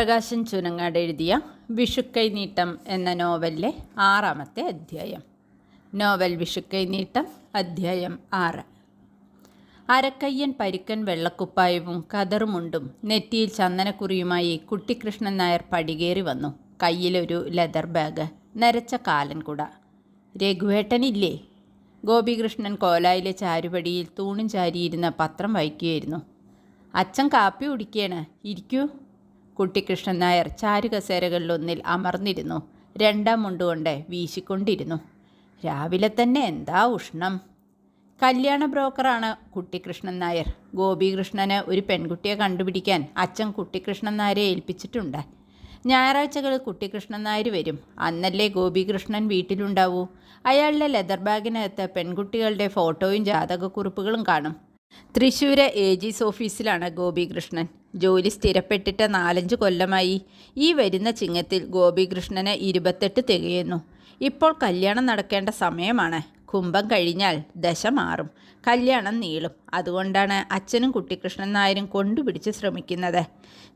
പ്രകാശൻ ചുനങ്ങാട് എഴുതിയ വിഷുക്കൈ നീട്ടം എന്ന നോവലിലെ ആറാമത്തെ അധ്യായം. നോവൽ വിഷുക്കൈ നീട്ടം അധ്യായം ആറ്. അരക്കയ്യൻ പരിക്കൻ വെള്ളക്കുപ്പായവും കതറുമുണ്ടും നെറ്റിയിൽ ചന്ദനക്കുറിയുമായി കുട്ടിക്കൃഷ്ണൻ നായർ പടികേറി വന്നു. കയ്യിലൊരു ലെതർ ബാഗ് നരച്ച കാലൻ കുട രഘുവേട്ടനില്ലേ? ഗോപികൃഷ്ണൻ കോലായിലെ ചാരുപടിയിൽ തൂണും ചാരിയിരുന്ന പത്രം വായിക്കുകയായിരുന്നു. അച്ഛൻ കാപ്പി കുടിക്കുകയാണ് ഇരിക്കൂ. കുട്ടിക്കൃഷ്ണൻ നായർ ചാരുകസേരകളിലൊന്നിൽ അമർന്നിരുന്നു. രണ്ടാം മുണ്ടുകൊണ്ട് വീശിക്കൊണ്ടിരുന്നു. രാവിലെ തന്നെ എന്താ ഉഷ്ണം? കല്യാണ ബ്രോക്കറാണ് കുട്ടിക്കൃഷ്ണൻ നായർ. ഗോപികൃഷ്ണന് ഒരു പെൺകുട്ടിയെ കണ്ടുപിടിക്കാൻ അച്ഛൻ കുട്ടിക്കൃഷ്ണൻ നായരെ ഏൽപ്പിച്ചിട്ടുണ്ട്. ഞായറാഴ്ചകൾ കുട്ടിക്കൃഷ്ണൻ നായർ വരും. അന്നല്ലേ ഗോപികൃഷ്ണൻ വീട്ടിലുണ്ടാവൂ. അയാളുടെ ലെതർ ബാഗിനകത്ത് പെൺകുട്ടികളുടെ ഫോട്ടോയും ജാതകക്കുറിപ്പുകളും കാണും. തൃശ്ശൂര് ഏജീസ് ഓഫീസിലാണ് ഗോപികൃഷ്ണൻ. ജോലി സ്ഥിരപ്പെട്ടിട്ട് നാലഞ്ച് കൊല്ലമായി. ഈ വരുന്ന ചിങ്ങത്തിൽ ഗോപികൃഷ്ണന് ഇരുപത്തെട്ട് തികയുന്നു. ഇപ്പോൾ കല്യാണം നടക്കേണ്ട സമയമാണ്. കുംഭം കഴിഞ്ഞാൽ ദശ മാറും. കല്യാണം നീളും. അതുകൊണ്ടാണ് അച്ഛനും കുട്ടികൃഷ്ണൻ നായരും കൊണ്ടുപിടിച്ച് ശ്രമിക്കുന്നത്.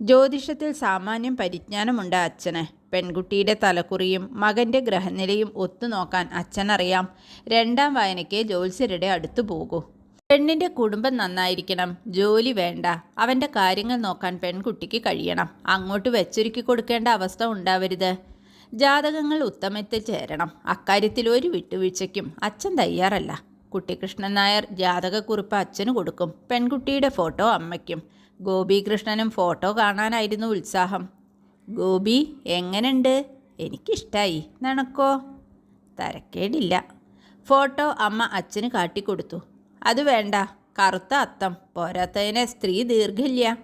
ജ്യോതിഷത്തിൽ സാമാന്യം പരിജ്ഞാനമുണ്ട് അച്ഛന്. പെൺകുട്ടിയുടെ തലക്കുറിയും മകന്റെ ഗ്രഹനിലയും ഒത്തുനോക്കാൻ അച്ഛനറിയാം. രണ്ടാം വായനയ്ക്ക് ജ്യോത്സ്യരുടെ അടുത്തു പോകൂ. പെണ്ണിന്റെ കുടുംബം നന്നായിരിക്കണം. ജോലി വേണ്ട. അവന്റെ കാര്യങ്ങൾ നോക്കാൻ പെൺകുട്ടിക്ക് കഴിയണം. അങ്ങോട്ട് വെച്ചൊരുക്കി കൊടുക്കേണ്ട അവസ്ഥ ഉണ്ടാവരുത്. ജാതകങ്ങൾ ഉത്തമത്തിൽ ചേരണം. അക്കാര്യത്തിൽ ഒരു വിട്ടുവീഴ്ചയ്ക്കും അച്ഛൻ തയ്യാറല്ല. കുട്ടികൃഷ്ണൻ നായർ ജാതകക്കുറിപ്പ് അച്ഛന് കൊടുക്കും. പെൺകുട്ടിയുടെ ഫോട്ടോ അമ്മയ്ക്കും. ഗോപികൃഷ്ണനും ഫോട്ടോ കാണാനായിരുന്നു ഉത്സാഹം. ഗോപി എങ്ങനെയുണ്ട് എനിക്കിഷ്ടായി. നണക്കോ? തരക്കേടില്ല. ഫോട്ടോ അമ്മ അച്ഛന് കാട്ടിക്കൊടുത്തു. അത് വേണ്ട. കറുത്ത അത്തം. പോരാത്തതിനെ സ്ത്രീ ദീർഘില്ല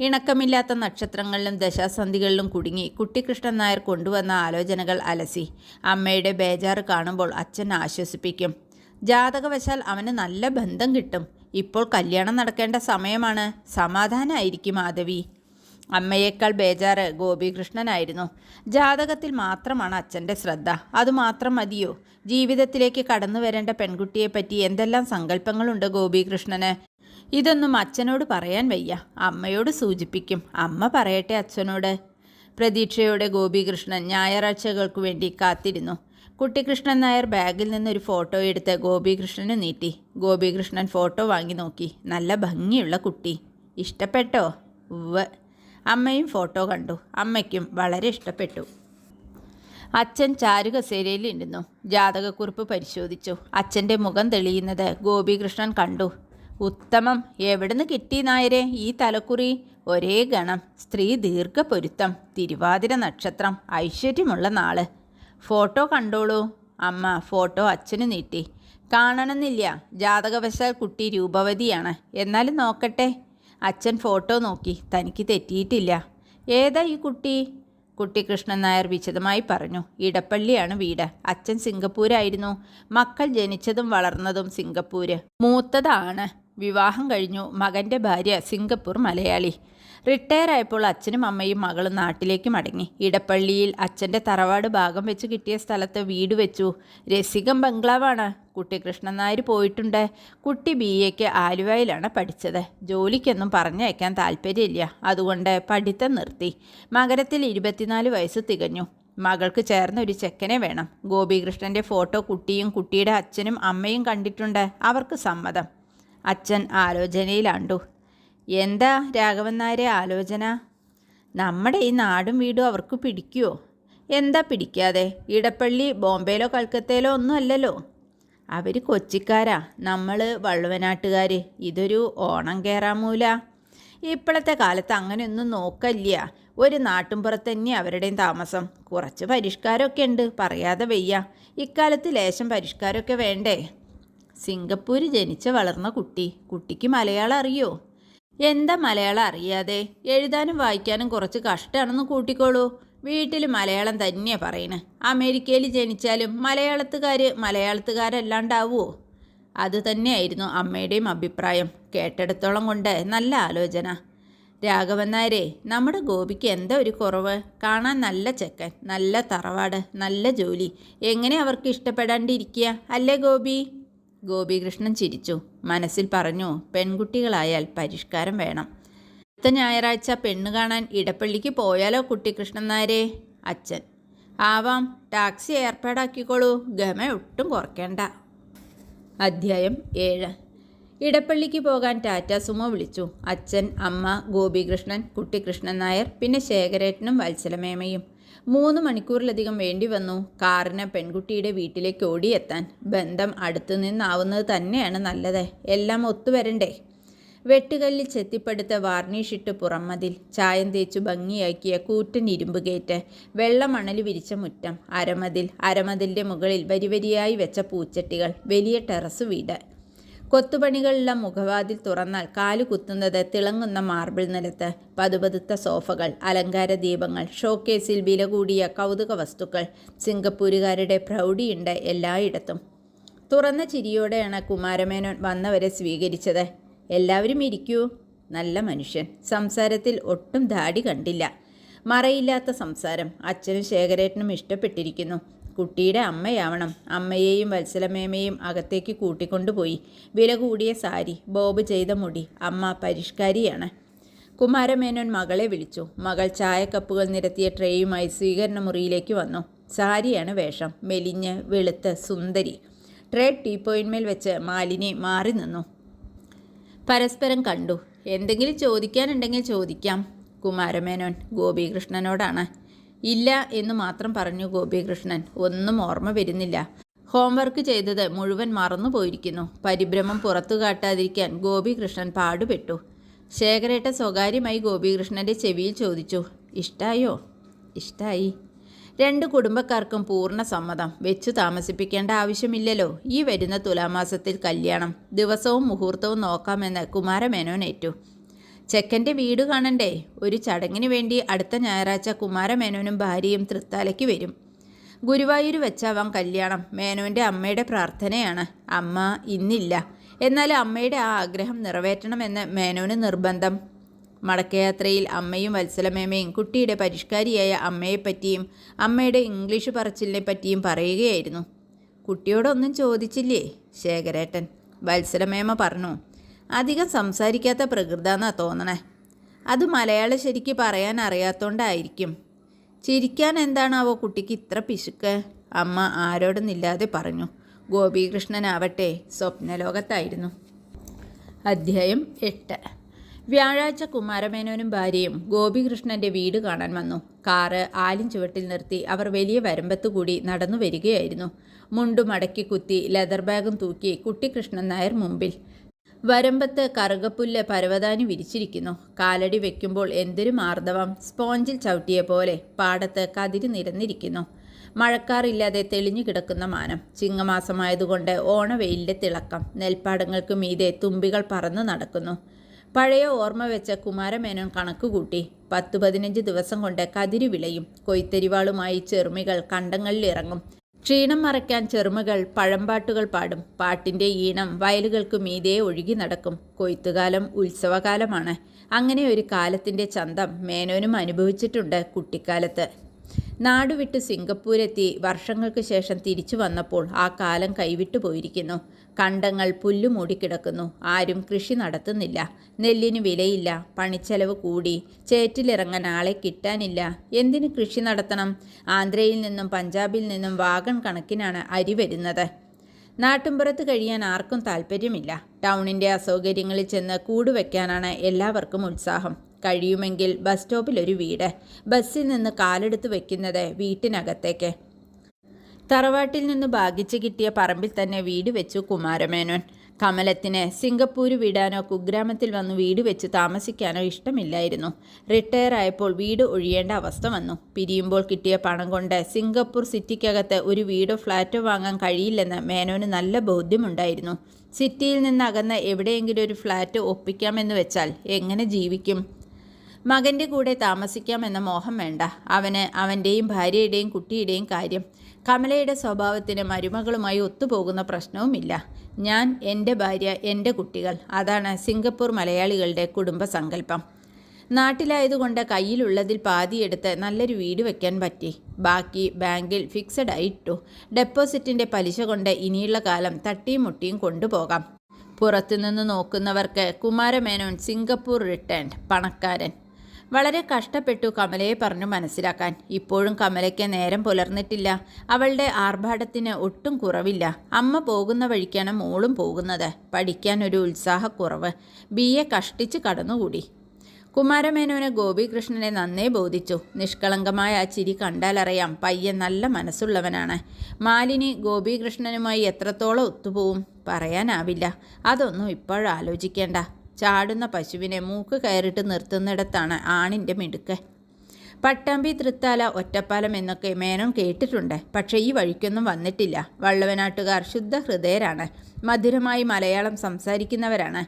ഇണക്കമില്ലാത്ത നക്ഷത്രങ്ങളിലും ദശാസന്ധികളിലും കുടുങ്ങി കുട്ടിക്കൃഷ്ണൻ നായർ കൊണ്ടുവന്ന ആലോചനകൾ അലസി. അമ്മയുടെ ബേജാറ് കാണുമ്പോൾ അച്ഛൻ ആശ്വസിപ്പിക്കും. ജാതകവശാൽ അവന് നല്ല ബന്ധം കിട്ടും. ഇപ്പോൾ കല്യാണം നടക്കേണ്ട സമയമാണ്. സമാധാനമായിരിക്കും മാധവി. അമ്മയേക്കാൾ ബേജാറ് ഗോപികൃഷ്ണനായിരുന്നു. ജാതകത്തിൽ മാത്രമാണ് അച്ഛന്റെ ശ്രദ്ധ. അതുമാത്രം മതിയോ? ജീവിതത്തിലേക്ക് കടന്നു വരേണ്ട പെൺകുട്ടിയെപ്പറ്റി എന്തെല്ലാം സങ്കല്പങ്ങളുണ്ട് ഗോപികൃഷ്ണന്? ഇതൊന്നും അച്ഛനോട് പറയാൻ വയ്യ. അമ്മയോട് സൂചിപ്പിക്കും. അമ്മ പറയട്ടെ അച്ഛനോട്. പ്രതീക്ഷയോടെ ഗോപികൃഷ്ണൻ ഞായറാഴ്ചകൾക്ക് വേണ്ടി കാത്തിരുന്നു. കുട്ടികൃഷ്ണൻ നായർ ബാഗിൽ നിന്നൊരു ഫോട്ടോ എടുത്ത് ഗോപികൃഷ്ണന് നീട്ടി. ഗോപികൃഷ്ണൻ ഫോട്ടോ വാങ്ങി നോക്കി. നല്ല ഭംഗിയുള്ള കുട്ടി. ഇഷ്ടപ്പെട്ടോ? ഉവ്വ്. അമ്മയും ഫോട്ടോ കണ്ടു. അമ്മയ്ക്കും വളരെ ഇഷ്ടപ്പെട്ടു. അച്ഛൻ ചാരുകസേരയിൽ ഇരുന്നു. ജാതകക്കുറിപ്പ് പരിശോധിച്ചു. അച്ഛന്റെ മുഖം തെളിയുന്നത് ഗോപികൃഷ്ണൻ കണ്ടു. ഉത്തമം. എവിടുന്ന് കിട്ടി നായരെ? ഈ തലക്കുറി? ഒരേ ഗണം. സ്ത്രീ ദീർഘപൊരുത്തം. തിരുവാതിര നക്ഷത്രം. ഐശ്വര്യമുള്ള നാൾ. ഫോട്ടോ കണ്ടോളൂ. അമ്മ ഫോട്ടോ അച്ഛന് നീട്ടി. കാണണമെന്നില്ല. ജാതകവശാൽ കുട്ടി രൂപവതിയാണ്. എന്നാലും നോക്കട്ടെ. അച്ഛൻ ഫോട്ടോ നോക്കി. തനിക്ക് തെറ്റിയിട്ടില്ല. ഏതാ ഈ കുട്ടി? കുട്ടി കൃഷ്ണൻ നായർ വിശദമായി പറഞ്ഞു. ഇടപ്പള്ളിയാണ് വീട്. അച്ഛൻ സിംഗപ്പൂരായിരുന്നു. മക്കൾ ജനിച്ചതും വളർന്നതും സിംഗപ്പൂര്. മൂത്തതാണ്. വിവാഹം കഴിഞ്ഞു. മകന്റെ ഭാര്യ സിംഗപ്പൂർ മലയാളി. റിട്ടയർ ആയപ്പോൾ അച്ഛനും അമ്മയും മകളും നാട്ടിലേക്ക് മടങ്ങി. ഇടപ്പള്ളിയിൽ അച്ഛന്റെ തറവാട് ഭാഗം വെച്ച് കിട്ടിയ സ്ഥലത്ത് വീട് വെച്ചു. രസികം ബംഗ്ലാവാണ്. കുട്ടി കൃഷ്ണൻ നായർ പോയിട്ടുണ്ട്. കുട്ടി ബി എക്ക് ആലുവയിലാണ് പഠിച്ചത്. ജോലിക്കൊന്നും പറഞ്ഞയക്കാൻ താല്പര്യമില്ല. അതുകൊണ്ട് പഠിത്തം നിർത്തി. മകരത്തിൽ ഇരുപത്തിനാല് വയസ്സ് തികഞ്ഞു. മകൾക്ക് ചേർന്ന ഒരു ചെക്കനെ വേണം. ഗോപികൃഷ്ണന്റെ ഫോട്ടോ കുട്ടിയും കുട്ടിയുടെ അച്ഛനും അമ്മയും കണ്ടിട്ടുണ്ട്. അവർക്ക് സമ്മതം. അച്ഛൻ ആലോചനയിലാണ്ടു. എന്താ രാഘവൻ നായരെ ആലോചന? നമ്മുടെ ഈ നാടും വീടും അവർക്ക് പിടിക്കുമോ എന്താ പിടിക്കാതെ? ഇടപ്പള്ളി ബോംബെയിലോ കൽക്കത്തയിലോ ഒന്നും അല്ലല്ലോ. അവർ കൊച്ചിക്കാരാ. നമ്മൾ വള്ളുവനാട്ടുകാർ ഇതൊരു ഓണം കയറാമൂല ഇപ്പോഴത്തെ കാലത്ത് അങ്ങനെയൊന്നും നോക്കല്ല ഒരു നാട്ടുംപുറത്ത് തന്നെ അവരുടെയും താമസം. കുറച്ച് പരിഷ്കാരമൊക്കെ ഉണ്ട്. പറയാതെ വയ്യ. ഇക്കാലത്ത് ലേശം പരിഷ്കാരമൊക്കെ വേണ്ടേ? സിംഗപ്പൂർ ജനിച്ച വളർന്ന കുട്ടി. കുട്ടിക്ക് മലയാളം അറിയോ? എന്താ മലയാളം അറിയാതെ? എഴുതാനും വായിക്കാനും കുറച്ച് കഷ്ടമാണെന്ന് കൂട്ടിക്കോളൂ. വീട്ടിൽ മലയാളം തന്നെയാണ് പറയണേ. അമേരിക്കയിൽ ജനിച്ചാലും മലയാളത്തുകാർ മലയാളത്തുകാരല്ലാണ്ടാവുമോ അത് തന്നെയായിരുന്നു അമ്മയുടെയും അഭിപ്രായം. കേട്ടെടുത്തോളം കൊണ്ട് നല്ല ആലോചന. രാഘവൻ നായരെ നമ്മുടെ ഗോപിക്ക് എന്താ ഒരു കുറവ്? കാണാൻ നല്ല ചെക്കൻ നല്ല തറവാട് നല്ല ജോലി. എങ്ങനെ അവർക്ക് ഇഷ്ടപ്പെടാണ്ടിരിക്കുക? അല്ലേ ഗോപി? ഗോപികൃഷ്ണൻ ചിരിച്ചു. മനസ്സിൽ പറഞ്ഞു പെൺകുട്ടികളായാൽ പരിഷ്കാരം വേണം. അടുത്ത ഞായറാഴ്ച പെണ്ണ് കാണാൻ ഇടപ്പള്ളിക്ക് പോയാലോ കുട്ടിക്കൃഷ്ണൻ നായരെ? അച്ഛൻ. ആവാം ടാക്സി ഏർപ്പാടാക്കിക്കോളൂ. ഗമ ഒട്ടും കുറയ്ക്കേണ്ട. അധ്യായം ഏഴ്. ഇടപ്പള്ളിക്ക് പോകാൻ ടാറ്റ സുമോ വിളിച്ചു. അച്ഛൻ അമ്മ ഗോപികൃഷ്ണൻ കുട്ടികൃഷ്ണൻ നായർ പിന്നെ ശേഖരേട്ടനും വത്സലമേമയും. മൂന്ന് മണിക്കൂറിലധികം വേണ്ടി വന്നു കാറിന് പെൺകുട്ടിയുടെ വീട്ടിലേക്ക് ഓടിയെത്താൻ. ബന്ധം അടുത്തു നിന്നാവുന്നത് തന്നെയാണ് നല്ലത്. എല്ലാം ഒത്തുവരണ്ടേ? വെട്ടുകല്ലിൽ ചെത്തിപ്പടുത്ത വാർണിഷിട്ട് പുറമതിൽ. ചായം തേച്ചു ഭംഗിയാക്കിയ കൂറ്റൻ ഇരുമ്പ് ഗേറ്റ്. വെള്ളമണൽ വിരിച്ച മുറ്റം. അരമതിൽ അരമതിന്റെ മുകളിൽ വരിവരിയായി വെച്ച പൂച്ചട്ടികൾ. വലിയ ടെറസ് വീട്. കൊത്തുപണികളുള്ള മുഖവാതിൽ തുറന്നാൽ കാലു കുത്തുന്നത് തിളങ്ങുന്ന മാർബിൾ നിലത്ത് പതുപതുത്ത സോഫകൾ അലങ്കാര ദീപങ്ങൾ ഷോക്കേസിൽ വില കൂടിയ കൗതുക വസ്തുക്കൾ സിംഗപ്പൂരുകാരുടെ പ്രൗഢിയുണ്ട് എല്ലായിടത്തും. തുറന്ന ചിരിയോടെയാണ് കുമാരമേനോൻ വന്നവരെ സ്വീകരിച്ചത്. എല്ലാവരും ഇരിക്കൂ. നല്ല മനുഷ്യൻ. സംസാരത്തിൽ ഒട്ടും ധാടി കണ്ടില്ല. മറയില്ലാത്ത സംസാരം. അച്ഛനും ശേഖരേട്ടനും ഇഷ്ടപ്പെട്ടിരിക്കുന്നു. കുട്ടിയുടെ അമ്മയാവണം. അമ്മയെയും വത്സലമേമയും അകത്തേക്ക് കൂട്ടിക്കൊണ്ടുപോയി. വില കൂടിയ സാരി ബോബ് ചെയ്ത മുടി അമ്മ പരിഷ്കാരിയാണ്. കുമാരമേനോൻ മകളെ വിളിച്ചു. മകൾ ചായക്കപ്പുകൾ നിരത്തിയ ട്രേയുമായി സ്വീകരണ മുറിയിലേക്ക് വന്നു. സാരിയാണ് വേഷം. മെലിഞ്ഞ് വെളുത്ത് സുന്ദരി. ട്രേ ടീപ്പോയിന്മേൽ വെച്ച് മാലിനി മാറി നിന്നു. പരസ്പരം കണ്ടു. എന്തെങ്കിലും ചോദിക്കാനുണ്ടെങ്കിൽ ചോദിക്കാം. കുമാരമേനോൻ ഗോപികൃഷ്ണനോടാണ്. ഇല്ല എന്ന് മാത്രം പറഞ്ഞു ഗോപികൃഷ്ണൻ. ഒന്നും ഓർമ്മ വരുന്നില്ല. ഹോംവർക്ക് ചെയ്തത് മുഴുവൻ മറന്നു പോയിരിക്കുന്നു. പരിഭ്രമം പുറത്തു കാട്ടാതിരിക്കാൻ ഗോപികൃഷ്ണൻ പാടുപെട്ടു. ശേഖരേട്ട സ്വകാര്യമായി ഗോപികൃഷ്ണന്റെ ചെവിയിൽ ചോദിച്ചു ഇഷ്ടായോ? ഇഷ്ടായി. രണ്ട് കുടുംബക്കാർക്കും പൂർണ സമ്മതം. വെച്ചു താമസിപ്പിക്കേണ്ട ആവശ്യമില്ലല്ലോ. ഈ വരുന്ന തുലാമാസത്തിൽ കല്യാണം. ദിവസവും മുഹൂർത്തവും നോക്കാമെന്ന് കുമാരമേനോൻ ഏറ്റു. ചെക്കന്റെ വീട് കാണണ്ടേ? ഒരു ചടങ്ങിന് വേണ്ടി അടുത്ത ഞായറാഴ്ച കുമാരമേനോനും ഭാര്യയും തൃത്താലയ്ക്ക് വരും. ഗുരുവായൂർ വെച്ചാവാം കല്യാണം. മേനോന്റെ അമ്മയുടെ പ്രാർത്ഥനയാണ്. അമ്മ ഇന്നില്ല. എന്നാൽ അമ്മയുടെ ആ ആഗ്രഹം നിറവേറ്റണമെന്ന് മേനോന് നിർബന്ധം. മടക്കയാത്രയിൽ അമ്മയും വത്സലമേമയും കുട്ടിയുടെ പരിഷ്കാരിയായ അമ്മയെപ്പറ്റിയും അമ്മയുടെ ഇംഗ്ലീഷ് പറച്ചിലിനെ പറ്റിയും പറയുകയായിരുന്നു. കുട്ടിയോടൊന്നും ചോദിച്ചില്ലേ? ശേഖരേട്ടൻ. വത്സലമേമ പറഞ്ഞു അധികം സംസാരിക്കാത്ത പ്രകൃതാന്നാ തോന്നണേ. അത് മലയാളം ശരിക്ക് പറയാൻ അറിയാത്തോണ്ടായിരിക്കും. ചിരിക്കാൻ എന്താണാവോ കുട്ടിക്ക് ഇത്ര പിശുക്ക്. അമ്മ ആരോടൊന്നില്ലാതെ പറഞ്ഞു. ഗോപികൃഷ്ണനാവട്ടെ സ്വപ്നലോകത്തായിരുന്നു. അധ്യായം എട്ട്. വ്യാഴാഴ്ച കുമാരമേനോനും ഭാര്യയും ഗോപികൃഷ്ണന്റെ വീട് കാണാൻ വന്നു. കാറ് ആലിൻ ചുവട്ടിൽ നിർത്തി അവർ വലിയ വരമ്പത്തു കൂടി നടന്നു വരികയായിരുന്നു മുണ്ടു മടക്കി കുത്തി ലെതർ ബാഗും തൂക്കി കുട്ടികൃഷ്ണൻ നായർ മുമ്പിൽ. വരമ്പത്ത് കറുകപ്പുല്ല് പരവതാനി വിരിച്ചിരിക്കുന്നു. കാലടി വെക്കുമ്പോൾ എന്തൊരു മാർദ്ദവം. സ്പോഞ്ചിൽ ചവിട്ടിയ പോലെ പാടത്ത് കതിരി നിരന്നിരിക്കുന്നു. മഴക്കാറില്ലാതെ തെളിഞ്ഞു കിടക്കുന്ന മാനം. ചിങ്ങമാസമായതുകൊണ്ട് ഓണവെയിലിന്റെ തിളക്കം. നെൽപ്പാടങ്ങൾക്ക് മീതെ തുമ്പികൾ പറന്നു നടക്കുന്നു. പഴയ ഓർമ്മ വെച്ച കുമാരമേനോൻ കണക്കുകൂട്ടി. പത്തു പതിനഞ്ച് ദിവസം കൊണ്ട് കതിരി വിളയും. കൊയ്ത്തരിവാളുമായി ചെറുമികൾ കണ്ടങ്ങളിൽ ഇറങ്ങും ക്ഷീണം മറയ്ക്കാൻ ചെറുമകൾ പഴമ്പാട്ടുകൾ പാടും. പാട്ടിന്റെ ഈണം വയലുകൾക്ക് മീതെ ഒഴുകി നടക്കും. കൊയ്ത്തുകാലം ഉത്സവകാലമാണ്. അങ്ങനെ ഒരു കാലത്തിന്റെ ചന്തം മേനോനും അനുഭവിച്ചിട്ടുണ്ട് കുട്ടിക്കാലത്ത്. നാടുവിട്ട് സിംഗപ്പൂരെത്തി വർഷങ്ങൾക്ക് ശേഷം തിരിച്ചു വന്നപ്പോൾ ആ കാലം കൈവിട്ടു പോയിരിക്കുന്നു. കണ്ടങ്ങൾ പുല്ലു മൂടിക്കിടക്കുന്നു. ആരും കൃഷി നടത്തുന്നില്ല. നെല്ലിന് വിലയില്ല. പണിച്ചെലവ് കൂടി. ചേറ്റിലിറങ്ങാൻ ആളെ കിട്ടാനില്ല. എന്തിന് കൃഷി നടത്തണം? ആന്ധ്രയിൽ നിന്നും പഞ്ചാബിൽ നിന്നും വാഗൺ കണക്കിനാണ് അരി വരുന്നത്. നാട്ടുമ്പുറത്ത് കഴിയാൻ ആർക്കും താല്പര്യമില്ല. ടൗണിന്റെ അസൗകര്യങ്ങളിൽ ചെന്ന് കൂടുവെക്കാനാണ് എല്ലാവർക്കും ഉത്സാഹം. കഴിയുമെങ്കിൽ ബസ് സ്റ്റോപ്പിൽ ഒരു വീട്. ബസ്സിൽ നിന്ന് കാലെടുത്ത് വെക്കുന്നത് വീട്ടിനകത്തേക്ക്. തറവാട്ടിൽ നിന്ന് ഭാഗിച്ചു കിട്ടിയ പറമ്പിൽ തന്നെ വീട് വെച്ചു കുമാരമേനോൻ. കമലത്തിന് സിംഗപ്പൂര് വിടാനോ കുഗ്രാമത്തിൽ വന്ന് വീട് വെച്ച് താമസിക്കാനോ ഇഷ്ടമില്ലായിരുന്നു. റിട്ടയർ ആയപ്പോൾ വീട് ഒഴിയേണ്ട അവസ്ഥ വന്നു. പിരിയുമ്പോൾ കിട്ടിയ പണം കൊണ്ട് സിംഗപ്പൂർ സിറ്റിക്കകത്ത് ഒരു വീടോ ഫ്ലാറ്റോ വാങ്ങാൻ കഴിയില്ലെന്ന് മേനോന് നല്ല ബോധ്യമുണ്ടായിരുന്നു. സിറ്റിയിൽ നിന്ന് എവിടെയെങ്കിലും ഒരു ഫ്ലാറ്റ് ഒപ്പിക്കാമെന്ന് വെച്ചാൽ എങ്ങനെ ജീവിക്കും? മകന്റെ കൂടെ താമസിക്കാമെന്ന മോഹം വേണ്ട. അവന് അവന്റെയും ഭാര്യയുടെയും കുട്ടിയുടെയും കാര്യം കമലയുടെ സ്വഭാവത്തിന് മരുമകളുമായി ഒത്തുപോകുന്ന പ്രശ്നവുമില്ല. ഞാൻ എന്റെ ഭാര്യ എന്റെ കുട്ടികൾ. അതാണ് സിംഗപ്പൂർ മലയാളികളുടെ കുടുംബസങ്കല്പം. നാട്ടിലായതുകൊണ്ട് കയ്യിലുള്ളതിൽ പാതിയെടുത്ത് നല്ലൊരു വീട് വയ്ക്കാൻ പറ്റി. ബാക്കി ബാങ്കിൽ ഫിക്സഡ് ആയിട്ടു ഡെപ്പോസിറ്റിന്റെ പലിശ കൊണ്ട് ഇനിയുള്ള കാലം തട്ടിയും മുട്ടിയും കൊണ്ടുപോകാം. പുറത്തുനിന്ന് നോക്കുന്നവർക്ക് കുമാരമേനോൻ സിംഗപ്പൂർ റിട്ടേൺ പണക്കാരൻ. വളരെ കഷ്ടപ്പെട്ടു കമലയെ പറഞ്ഞു മനസ്സിലാക്കാൻ. ഇപ്പോഴും കമലയ്ക്ക് നേരം പുലർന്നിട്ടില്ല. അവളുടെ ആർഭാടത്തിന് ഒട്ടും കുറവില്ല. അമ്മ പോകുന്ന വഴിക്കാണ് മോളും പോകുന്നത്. പഠിക്കാൻ ഒരു ഉത്സാഹക്കുറവ്. ബി എ കഷ്ടിച്ച് കടന്നുകൂടി. കുമാരമേനോന് ഗോപികൃഷ്ണനെ നന്നേ ബോധിച്ചു. നിഷ്കളങ്കമായ ആ ചിരി കണ്ടാലറിയാം പയ്യൻ നല്ല മനസ്സുള്ളവനാണ്. മാലിനി ഗോപികൃഷ്ണനുമായി എത്രത്തോളം ഒത്തുപോവും പറയാനാവില്ല. അതൊന്നും ഇപ്പോഴാലോചിക്കേണ്ട. ചാടുന്ന പശുവിനെ മൂക്ക് കയറിട്ട് നിർത്തുന്നിടത്താണ് ആണിന്റെ മിടുക്ക്. പട്ടാമ്പി തൃത്താല ഒറ്റപ്പാലം എന്നൊക്കെ മേനോൻ കേട്ടിട്ടുണ്ട്. പക്ഷേ ഈ വഴിക്കൊന്നും വന്നിട്ടില്ല. വള്ളവനാട്ടുകാർ ശുദ്ധ ഹൃദയരാണ് മധുരമായി മലയാളം സംസാരിക്കുന്നവരാണ്.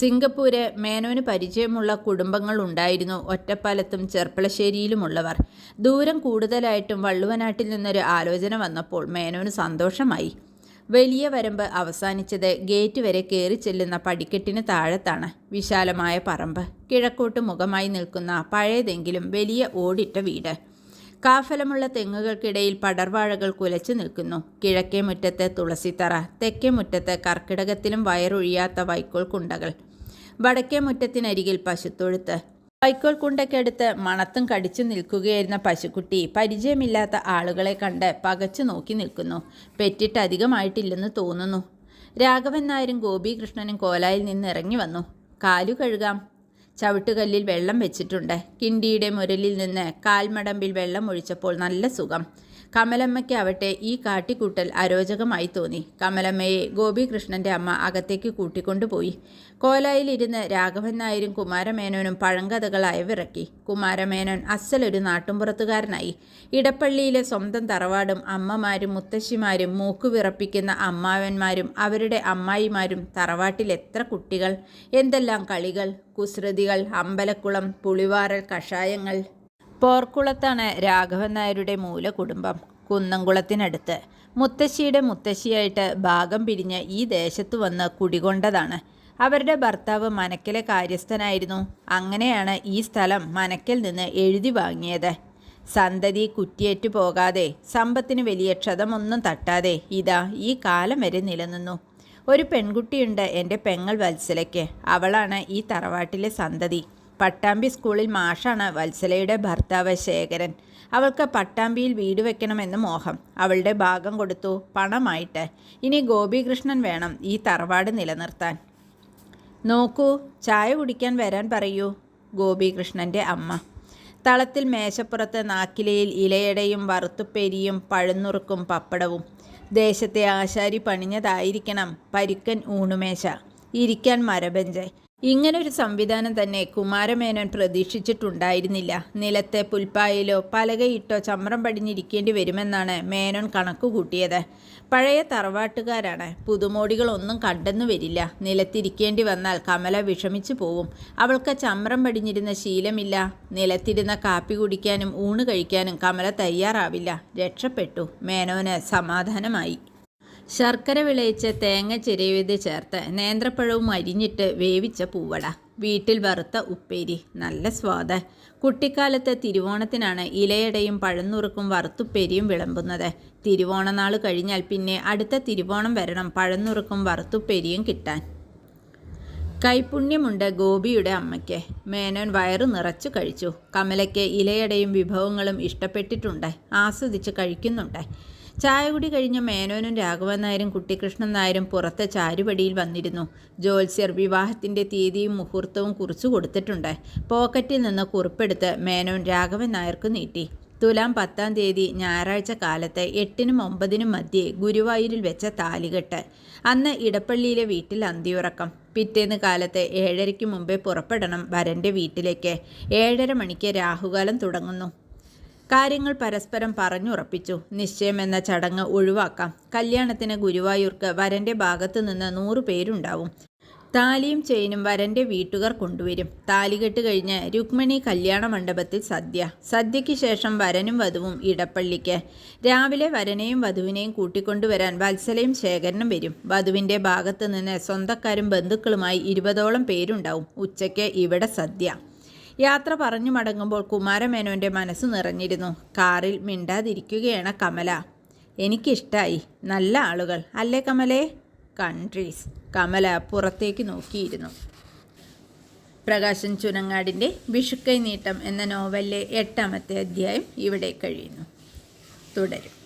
സിംഗപ്പൂര് മേനോന് പരിചയമുള്ള കുടുംബങ്ങൾ ഉണ്ടായിരുന്നു ഒറ്റപ്പാലത്തും ചെർപ്പളശ്ശേരിയിലുമുള്ളവർ. ദൂരം കൂടുതലായിട്ടും വള്ളുവനാട്ടിൽ നിന്നൊരു ആലോചന വന്നപ്പോൾ മേനോന് സന്തോഷമായി. വലിയ വരമ്പ് അവസാനിച്ചത് ഗേറ്റ് വരെ കയറി ചെല്ലുന്ന പടിക്കെട്ടിന് താഴത്താണ് വിശാലമായ പറമ്പ്. കിഴക്കോട്ട് മുഖമായി നിൽക്കുന്ന പഴയതെങ്കിലും വലിയ ഓടിട്ട വീട്. കാഫലമുള്ള തെങ്ങുകൾക്കിടയിൽ പടർവാഴകൾ കുലച്ചു നിൽക്കുന്നു. കിഴക്കേ മുറ്റത്ത് തുളസിത്തറ തെക്കേ മുറ്റത്ത് കർക്കിടകത്തിലും വയറൊഴിയാത്ത വൈക്കോൽ കുണ്ടകൾ. വടക്കേ മുറ്റത്തിനരികിൽ പശുത്തൊഴുത്ത് വൈക്കോൽ കുണ്ടയ്ക്കടുത്ത് മണത്തും കടിച്ചു നിൽക്കുകയായിരുന്ന പശുക്കുട്ടി പരിചയമില്ലാത്ത ആളുകളെ കണ്ട് പകച്ചു നോക്കി നിൽക്കുന്നു. പെറ്റിട്ട് അധികമായിട്ടില്ലെന്ന് തോന്നുന്നു. രാഘവൻ നായരും ഗോപികൃഷ്ണനും കോലായിൽ നിന്ന് ഇറങ്ങി വന്നു. കാലു കഴുകാം. ചവിട്ടുകല്ലിൽ വെള്ളം വെച്ചിട്ടുണ്ട്. കിണ്ടിയുടെ മുരലിൽ നിന്ന് കാൽമടമ്പിൽ വെള്ളം ഒഴിച്ചപ്പോൾ നല്ല സുഖം. കമലമ്മയ്ക്ക് ആവട്ടെ ഈ കാട്ടിക്കൂട്ടൽ അരോചകമായി തോന്നി. കമലമ്മയെ ഗോപികൃഷ്ണന്റെ അമ്മ അകത്തേക്ക് കൂട്ടിക്കൊണ്ടുപോയി. കോലായിലിരുന്ന് രാഘവൻ നായരും കുമാരമേനോനും പഴങ്കഥകൾ അയവിറക്കി കുമാരമേനോൻ അസലൊരു നാട്ടുംപുറത്തുകാരനായി. ഇടപ്പള്ളിയിലെ സ്വന്തം തറവാടും അമ്മമാരും മുത്തശ്ശിമാരും മൂക്കുവിറപ്പിക്കുന്ന അമ്മാവന്മാരും അവരുടെ അമ്മായിമാരും തറവാട്ടിൽ എത്ര കുട്ടികൾ? എന്തെല്ലാം കളികൾ? കുസൃതികൾ അമ്പലക്കുളം പുളിവാറൽ കഷായങ്ങൾ. പോർക്കുളത്താണ് രാഘവൻ നായരുടെ മൂല കുടുംബം കുന്നംകുളത്തിനടുത്ത്. മുത്തശ്ശിയുടെ മുത്തശ്ശിയായിട്ട് ഭാഗം പിരിഞ്ഞ് ഈ ദേശത്ത് വന്ന് കുടികൊണ്ടതാണ്. അവരുടെ ഭർത്താവ് മനക്കലെ കാര്യസ്ഥനായിരുന്നു. അങ്ങനെയാണ് ഈ സ്ഥലം മനക്കൽ നിന്ന് എഴുതി വാങ്ങിയത്. സന്തതി കുറ്റിയേറ്റു പോകാതെ സമ്പത്തിന് വലിയ ക്ഷതമൊന്നും തട്ടാതെ ഇതാ ഈ കാലം വരെ നിലനിന്നു. ഒരു പെൺകുട്ടിയുണ്ട് എന്റെ പെങ്ങൾ വത്സലയ്ക്ക്. അവളാണ് ഈ തറവാട്ടിലെ സന്തതി. പട്ടാമ്പി സ്കൂളിൽ മാഷാണ് വത്സലയുടെ ഭർത്താവ് ശേഖരൻ. അവൾക്ക് പട്ടാമ്പിയിൽ വീട് വെക്കണമെന്ന് മോഹം. അവളുടെ ഭാഗം കൊടുത്തു പണമായിട്ട്. ഇനി ഗോപികൃഷ്ണൻ വേണം ഈ തറവാട് നിലനിർത്താൻ. നോക്കൂ ചായ കുടിക്കാൻ വരാൻ പറയൂ ഗോപികൃഷ്ണന്റെ അമ്മ. തളത്തിൽ മേശപ്പുറത്ത് നാക്കിലയിൽ ഇലയടയും വറുത്തുപ്പേരിയും പഴന്നുറുക്കും പപ്പടവും. ദേശത്തെ ആശാരി പണിഞ്ഞതായിരിക്കണം പരുക്കൻ ഊണുമേശ. ഇരിക്കാൻ മരബെഞ്ച്. ഇങ്ങനൊരു സംവിധാനം തന്നെ കുമാരമേനോൻ പ്രതീക്ഷിച്ചിട്ടുണ്ടായിരുന്നില്ല. നിലത്തെ പുൽപ്പായിലോ പലകയിട്ടോ ചമ്രം പടിഞ്ഞിരിക്കേണ്ടി വരുമെന്നാണ് മേനോൻ കണക്കുകൂട്ടിയത്. പഴയ തറവാട്ടുകാരാണ്. പുതുമോടികളൊന്നും കണ്ടെന്നു വരില്ല. നിലത്തിരിക്കേണ്ടി വന്നാൽ കമല വിഷമിച്ചു പോവും. അവൾക്ക് ചമ്രം പടിഞ്ഞിരുന്ന ശീലമില്ല. നിലത്തിരുന്ന കാപ്പി കുടിക്കാനും ഊണ് കഴിക്കാനും കമല തയ്യാറാവില്ല. രക്ഷപ്പെട്ടു. മേനോന് സമാധാനമായി. ശർക്കര വിളയിച്ച തേങ്ങ ചിരവിത് ചേർത്ത് നേന്ത്രപ്പഴവും അരിഞ്ഞിട്ട് വേവിച്ച പൂവട. വീട്ടിൽ വറുത്ത ഉപ്പേരി. നല്ല സ്വാദ്. കുട്ടിക്കാലത്ത് തിരുവോണത്തിനാണ് ഇലയടയും പഴന്നുറുക്കും വറുത്തുപ്പേരിയും വിളമ്പുന്നത്. തിരുവോണനാൾ കഴിഞ്ഞാൽ പിന്നെ അടുത്ത തിരുവോണം വരണം പഴന്നുറുക്കും വറുത്തുപ്പേരിയും കിട്ടാൻ. കൈപുണ്യമുണ്ട് ഗോപിയുടെ അമ്മയ്ക്ക്. മേനോൻ വയറു നിറച്ചു കഴിച്ചു. കമലയ്ക്ക് ഇലയടയും വിഭവങ്ങളും ഇഷ്ടപ്പെട്ടിട്ടുണ്ട്. ആസ്വദിച്ച് കഴിക്കുന്നുണ്ട്. ചായ കുടി കഴിഞ്ഞ മേനോനും രാഘവൻ നായരും കുട്ടിക്കൃഷ്ണൻ നായരും പുറത്തെ ചാരുപടിയിൽ വന്നിരുന്നു. ജോത്സ്യർ വിവാഹത്തിന്റെ തീയതിയും മുഹൂർത്തവും കുറിച്ചു കൊടുത്തിട്ടുണ്ട്. പോക്കറ്റിൽ നിന്ന് കുറിപ്പെടുത്ത് മേനോൻ രാഘവൻ നായർക്ക് നീട്ടി. തുലാം പത്താം തീയതി ഞായറാഴ്ച കാലത്ത് എട്ടിനും ഒമ്പതിനും മധ്യേ ഗുരുവായൂരിൽ വെച്ച താലികെട്ട്. അന്ന് ഇടപ്പള്ളിയിലെ വീട്ടിൽ അന്തിയുറക്കം. പിറ്റേന്ന് കാലത്ത് ഏഴരയ്ക്ക് മുമ്പേ പുറപ്പെടണം വരന്റെ വീട്ടിലേക്ക്. ഏഴര മണിക്ക് രാഹുകാലം തുടങ്ങുന്നു. കാര്യങ്ങൾ പരസ്പരം പറഞ്ഞുറപ്പിച്ചു. നിശ്ചയമെന്ന ചടങ്ങ് ഒഴിവാക്കാം. കല്യാണത്തിന് ഗുരുവായൂർക്ക് വരന്റെ ഭാഗത്തു നിന്ന് നൂറ് പേരുണ്ടാവും. താലിയും ചെയിനും വരന്റെ വീട്ടുകാർ കൊണ്ടുവരും. താലികെട്ട് കഴിഞ്ഞ് രുക്മിണി കല്യാണ മണ്ഡപത്തിൽ സദ്യ. സദ്യയ്ക്ക് ശേഷം വരനും വധുവും ഇടപ്പള്ളിക്ക്. രാവിലെ വരനെയും വധുവിനെയും കൂട്ടിക്കൊണ്ടുവരാൻ വത്സലയും ശേഖരനും വരും. വധുവിന്റെ ഭാഗത്ത് നിന്ന് സ്വന്തക്കാരും ബന്ധുക്കളുമായി ഇരുപതോളം പേരുണ്ടാവും. ഉച്ചയ്ക്ക് ഇവിടെ സദ്യ. യാത്ര പറഞ്ഞു മടങ്ങുമ്പോൾ കുമാരമേനോന്റെ മനസ്സ് നിറഞ്ഞിരുന്നു. കാറിൽ മിണ്ടാതിരിക്കുകയാണ് കമല. എനിക്കിഷ്ടായി. നല്ല ആളുകൾ. അല്ലേ കമലേ? കൺട്രീസ് കമല പുറത്തേക്ക് നോക്കിയിരുന്നു. പ്രകാശൻ ചുനങ്ങാടിന്റെ വിഷുക്കൈ നീട്ടം എന്ന നോവലിലെ എട്ടാമത്തെ അധ്യായം ഇവിടെ കഴിയുന്നു. തുടരും.